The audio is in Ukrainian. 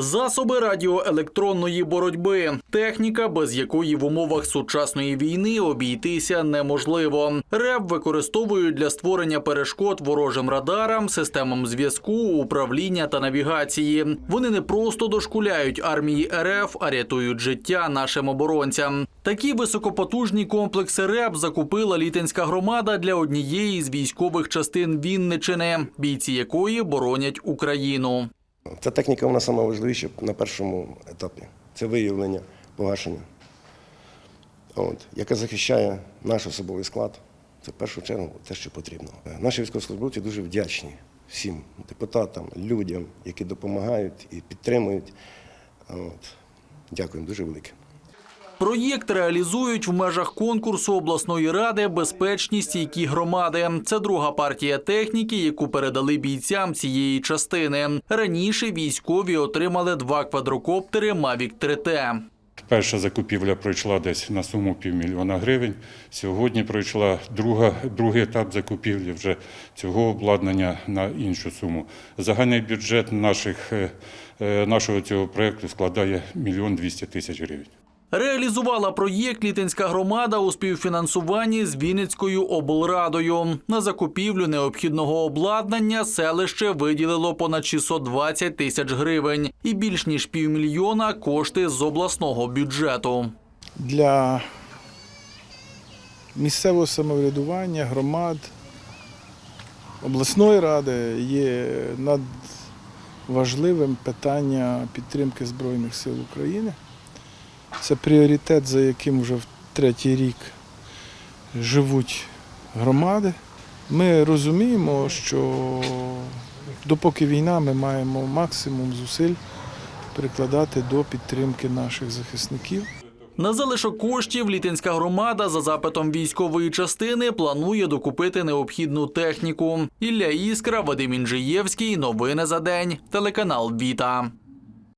Засоби радіоелектронної боротьби, техніка, без якої в умовах сучасної війни обійтися неможливо. РЕБ використовують для створення перешкод ворожим радарам, системам зв'язку, управління та навігації. Вони не просто дошкуляють армії РФ, а рятують життя нашим оборонцям. Такі високопотужні комплекси РЕБ закупила літинська громада для однієї з військових частин Вінничини, бійці якої боронять Україну. Ця техніка вона найважливіша важливіша на першому етапі. Це виявлення, погашення, От, яке захищає наш особовий склад. Це в першу чергу те, що потрібно. Наші військовослужбовці дуже вдячні всім депутатам, людям, які допомагають і підтримують. От. Дякуємо дуже велике. Проєкт реалізують в межах конкурсу обласної ради безпечні стійкі громади. Це друга партія техніки, яку передали бійцям цієї частини. Раніше військові отримали два квадрокоптери Mavic 3T. Перша закупівля пройшла десь на суму півмільйона гривень. Сьогодні пройшла друга, другий етап закупівлі вже цього обладнання на іншу суму. Загальний бюджет наших, е, е, нашого цього проєкту складає мільйон двісті тисяч гривень. Реалізувала проєкт Літинська громада у співфінансуванні з Вінницькою облрадою. На закупівлю необхідного обладнання селище виділило понад 620 тисяч гривень і більш ніж півмільйона кошти з обласного бюджету. для місцевого самоврядування, громад, обласної ради є надважливим питання підтримки Збройних сил України. Це пріоритет, за яким вже в третій рік живуть громади. Ми розуміємо, що допоки війна, ми маємо максимум зусиль прикладати до підтримки наших захисників. На залишок коштів Літинська громада за запитом військової частини планує докупити необхідну техніку. Ілля Іскра, Вадим Інжиєвський. Новини за день. Телеканал Віта.